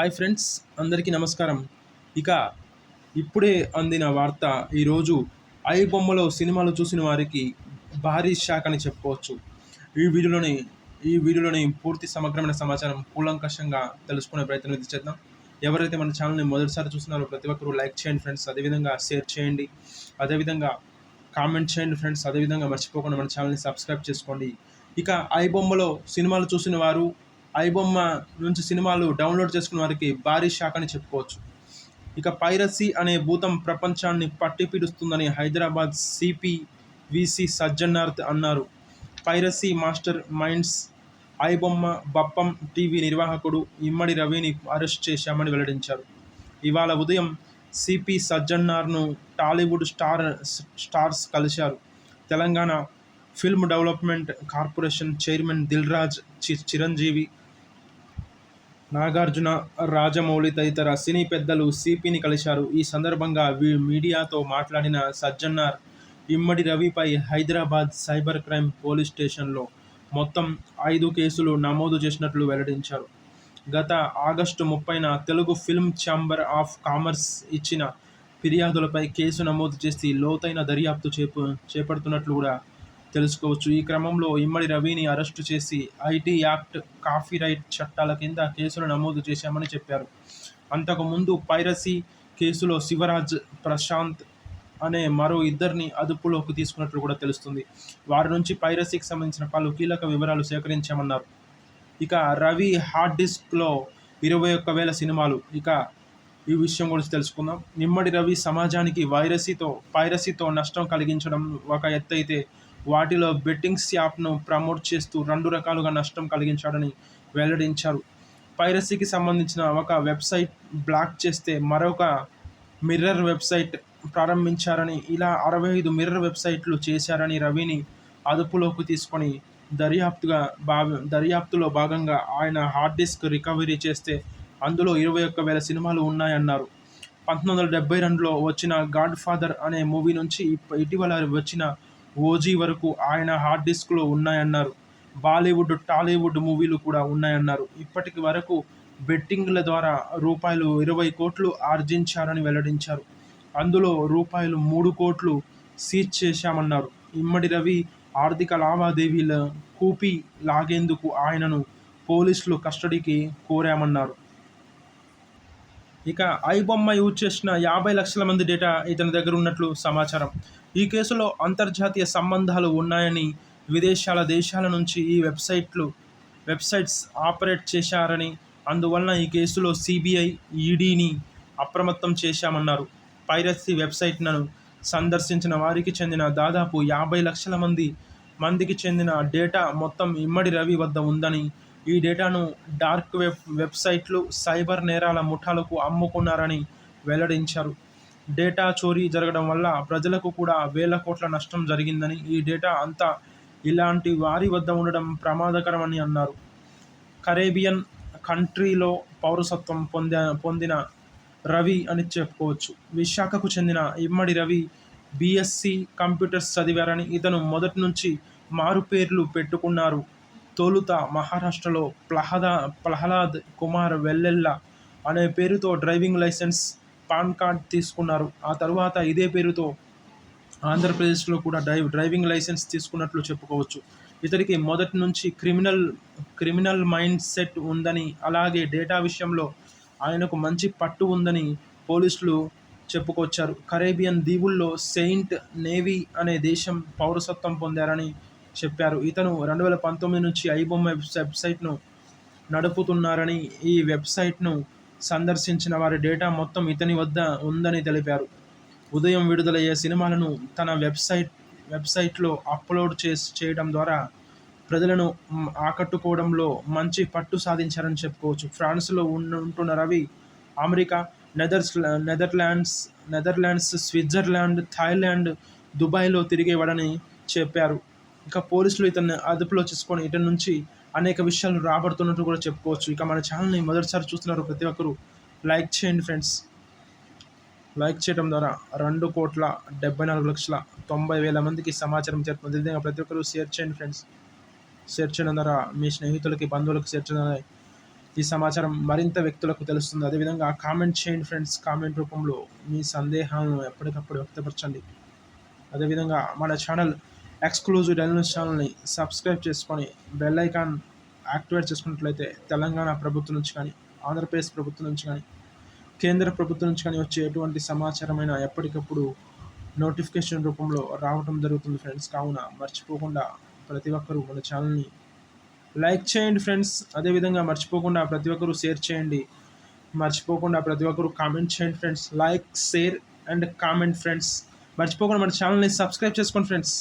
Hi friends అందరికీ నమస్కారం. ఇక ఇప్పుడే అందిన వార్త ఈరోజు ఐ బొమ్మలో సినిమాలు చూసిన వారికి భారీ షాక్ అని చెప్పుకోవచ్చు. ఈ వీడియోలోని ఈ వీడియోలోని పూర్తి సమగ్రమైన సమాచారం కూలంకషంగా తెలుసుకునే ప్రయత్నం ఇది చేద్దాం. ఎవరైతే మన ఛానల్ని మొదటిసారి చూస్తున్నారో ప్రతి ఒక్కరూ లైక్ చేయండి ఫ్రెండ్స్ అదేవిధంగా షేర్ చేయండి అదేవిధంగా కామెంట్ చేయండి ఫ్రెండ్స్ అదేవిధంగా మర్చిపోకుండా మన ఛానల్ని సబ్స్క్రైబ్ చేసుకోండి. ఇక ఐ బొమ్మలో సినిమాలు చూసిన వారు ఐబొమ్మ నుంచి సినిమాలు డౌన్లోడ్ చేసుకున్న వారికి భారీ షాక్ అని చెప్పుకోవచ్చు. ఇక పైరసీ అనే భూతం ప్రపంచాన్ని పట్టిపిడుస్తుందని Hyderabad CP V C Sajjanar అన్నారు. Piracy master minds iBomma Bappam TV నిర్వాహకుడు ఇమ్మడి రవిని అరెస్ట్ చేశామని వెల్లడించారు. ఇవాళ ఉదయం సిపి సజ్జన్నార్ను టాలీవుడ్ స్టార్ స్టార్స్ కలిశారు. Telangana film development corporation chairman Dilraj చి చిరంజీవి నాగార్జున రాజమౌళి తదితర సినీ పెద్దలు సిపిని కలిశారు. ఈ సందర్భంగా వీ- మీడియాతో మాట్లాడిన సజ్జన్నార్ ఇమ్మడి రవిపై హైదరాబాద్ సైబర్ క్రైమ్ పోలీస్ స్టేషన్లో మొత్తం ఐదు కేసులు నమోదు చేసినట్లు వెల్లడించారు. గత ఆగస్టు ముప్పైన Telugu film chamber of commerce ఇచ్చిన ఫిర్యాదులపై కేసు నమోదు చేసి లోతైన దర్యాప్తు చేపడుతున్నట్లు కూడా తెలుసుకోవచ్చు. ఈ క్రమంలో ఇమ్మడి రవిని అరెస్టు చేసి ఐటీ యాక్ట్ కాఫీ రైట్ చట్టాల కింద కేసులు నమోదు చేశామని చెప్పారు. అంతకుముందు పైరసీ కేసులో శివరాజ్ ప్రశాంత్ అనే మరో ఇద్దరిని అదుపులోకి తీసుకున్నట్లు కూడా తెలుస్తుంది. వారి నుంచి పైరసీకి సంబంధించిన పలు కీలక వివరాలు సేకరించామన్నారు. ఇక రవి హార్డ్ డిస్క్లో ఇరవై ఒక్క వేల సినిమాలు. ఇక ఈ విషయం గురించి తెలుసుకుందాం. నిమ్మడి రవి సమాజానికి వైరసీతో పైరసీతో నష్టం కలిగించడం ఒక ఎత్తు అయితే వాటిలో బెట్టింగ్స్ యాప్ను ప్రమోట్ చేస్తూ రెండు రకాలుగా నష్టం కలిగించాడని వెల్లడించారు. పైరసీకి సంబంధించిన ఒక వెబ్సైట్ బ్లాక్ చేస్తే మరొక మిర్రర్ వెబ్సైట్ ప్రారంభించారని ఇలా అరవై ఐదు మిర్రర్ వెబ్సైట్లు చేశారని రవిని అదుపులోకి తీసుకొని దర్యాప్తుగా భాగ దర్యాప్తులో భాగంగా ఆయన హార్డ్ డిస్క్ రికవరీ చేస్తే అందులో ఇరవై ఒక్క వేల సినిమాలు ఉన్నాయన్నారు. పంతొమ్మిది వందల డెబ్బై రెండులో వచ్చిన గాడ్ ఫాదర్ అనే మూవీ నుంచి ఇటీవల వచ్చిన ఓజీ వరకు ఆయన హార్డ్ డిస్క్లో ఉన్నాయన్నారు. బాలీవుడ్ టాలీవుడ్ మూవీలు కూడా ఉన్నాయన్నారు. ఇప్పటికి వరకు బెట్టింగ్ల ద్వారా రూపాయలు ఇరవై కోట్లు ఆర్జించారని వెల్లడించారు. అందులో రూపాయలు మూడు కోట్లు సీజ్ చేశామన్నారు. ఇమ్మడి రవి ఆర్థిక లావాదేవీల కూపీ లాగేందుకు ఆయనను పోలీసులు కస్టడీకి కోరామన్నారు. ఇక ఐబొమ్మ యూజ్ చేసిన యాభై లక్షల మంది డేటా ఇతని దగ్గర ఉన్నట్లు సమాచారం. ఈ కేసులో అంతర్జాతీయ సంబంధాలు ఉన్నాయని విదేశాల దేశాల నుంచి ఈ వెబ్సైట్లు వెబ్సైట్స్ ఆపరేట్ చేశారని అందువలన ఈ కేసులో సిబిఐ ఈడీని అప్రమత్తం చేశామన్నారు. పైరసీ వెబ్సైట్లను సందర్శించిన వారికి చెందిన దాదాపు యాభై లక్షల మంది మందికి చెందిన డేటా మొత్తం ఇమ్మడి రవి వద్ద ఉందని ఈ డేటాను డార్క్ వెబ్ వెబ్సైట్లు సైబర్ నేరాల ముఠాలకు అమ్ముకున్నారని వెల్లడించారు. డేటా చోరీ జరగడం వల్ల ప్రజలకు కూడా వేల కోట్ల నష్టం జరిగిందని ఈ డేటా అంతా ఇలాంటి వారి వద్ద ఉండడం ప్రమాదకరమని అన్నారు. కరేబియన్ కంట్రీలో పౌరసత్వం పొంద పొందిన రవి అని చెప్పుకోవచ్చు. విశాఖకు చెందిన Immadi Ravi B Sc computers చదివారని ఇతను మొదటి నుంచి మారు పేర్లు పెట్టుకున్నారు. తొలుత మహారాష్ట్రలో ప్లహదా ప్రహ్లాద్ కుమార్ వెల్లెల్ల అనే పేరుతో డ్రైవింగ్ లైసెన్స్ పాన్ కార్డ్ తీసుకున్నారు. ఆ తర్వాత ఇదే పేరుతో ఆంధ్రప్రదేశ్లో కూడా డ్రైవ్ డ్రైవింగ్ లైసెన్స్ తీసుకున్నట్లు చెప్పుకోవచ్చు. ఇతనికి మొదటి నుంచి క్రిమినల్ క్రిమినల్ మైండ్ సెట్ ఉందని అలాగే డేటా విషయంలో ఆయనకు మంచి పట్టు ఉందని పోలీసులు చెప్పుకొచ్చారు. కరేబియన్ దీవుల్లో సెయింట్ నేవీ అనే దేశం పౌరసత్వం పొందారని చెప్పారు. ఇతను రెండు వేల పంతొమ్మిది నుంచి ఐబొమ్మ వెబ్సైట్ను నడుపుతున్నారని ఈ వెబ్సైట్ను సందర్శించిన వారి డేటా మొత్తం ఇతని వద్ద ఉందని తెలిపారు. ఉదయం విడుదలయ్యే సినిమాలను తన వెబ్సైట్ వెబ్సైట్లో అప్లోడ్ చేసి చేయడం ద్వారా ప్రజలను ఆకట్టుకోవడంలో మంచి పట్టు సాధించారని చెప్పుకోవచ్చు. ఫ్రాన్స్లో ఉంటున్న Ravi America నెదర్స్ Netherlands Netherlands Switzerland Thailand దుబాయ్లో తిరిగేవాడని చెప్పారు. ఇక పోలీసులు ఇతన్ని అదుపులో చేసుకొని ఇతని నుంచి అనేక విషయాలు రాబడుతున్నట్టు కూడా చెప్పుకోవచ్చు. ఇక మన ఛానల్ని మొదటిసారి చూస్తున్నారు ప్రతి ఒక్కరు. లైక్ చేయండి ఫ్రెండ్స్. లైక్ చేయడం ద్వారా రెండు కోట్ల డెబ్బై నాలుగు లక్షల తొంభై వేల మందికి సమాచారం చేరుతుంది. అదేవిధంగా ప్రతి ఒక్కరు షేర్ చేయండి ఫ్రెండ్స్. షేర్ చేయడం ద్వారా మీ స్నేహితులకి బంధువులకు షేర్ చేయడం ద్వారా ఈ సమాచారం మరింత వ్యక్తులకు తెలుస్తుంది. అదేవిధంగా కామెంట్ చేయండి ఫ్రెండ్స్. కామెంట్ రూపంలో మీ సందేహాలను ఎప్పటికప్పుడు వ్యక్తపరచండి. అదేవిధంగా మన ఛానల్ ఎక్స్క్లూజివ్ డైల్ ఛానల్ని సబ్స్క్రైబ్ చేసుకొని బెల్ ఐకాన్ యాక్టివేట్ చేసుకున్నట్లయితే తెలంగాణ ప్రభుత్వం నుంచి కానీ ఆంధ్రప్రదేశ్ ప్రభుత్వం నుంచి కానీ కేంద్ర ప్రభుత్వం నుంచి కానీ వచ్చే ఎటువంటి సమాచారమైన ఎప్పటికప్పుడు నోటిఫికేషన్ రూపంలో రావడం జరుగుతుంది ఫ్రెండ్స్. కావున మర్చిపోకుండా ప్రతి ఒక్కరూ మన ఛానల్ని లైక్ చేయండి ఫ్రెండ్స్. అదేవిధంగా మర్చిపోకుండా ప్రతి ఒక్కరూ షేర్ చేయండి. మర్చిపోకుండా ప్రతి ఒక్కరూ కామెంట్ చేయండి friends. Like share and comment friends. మర్చిపోకుండా మన ఛానల్ని సబ్స్క్రైబ్ చేసుకోండి ఫ్రెండ్స్.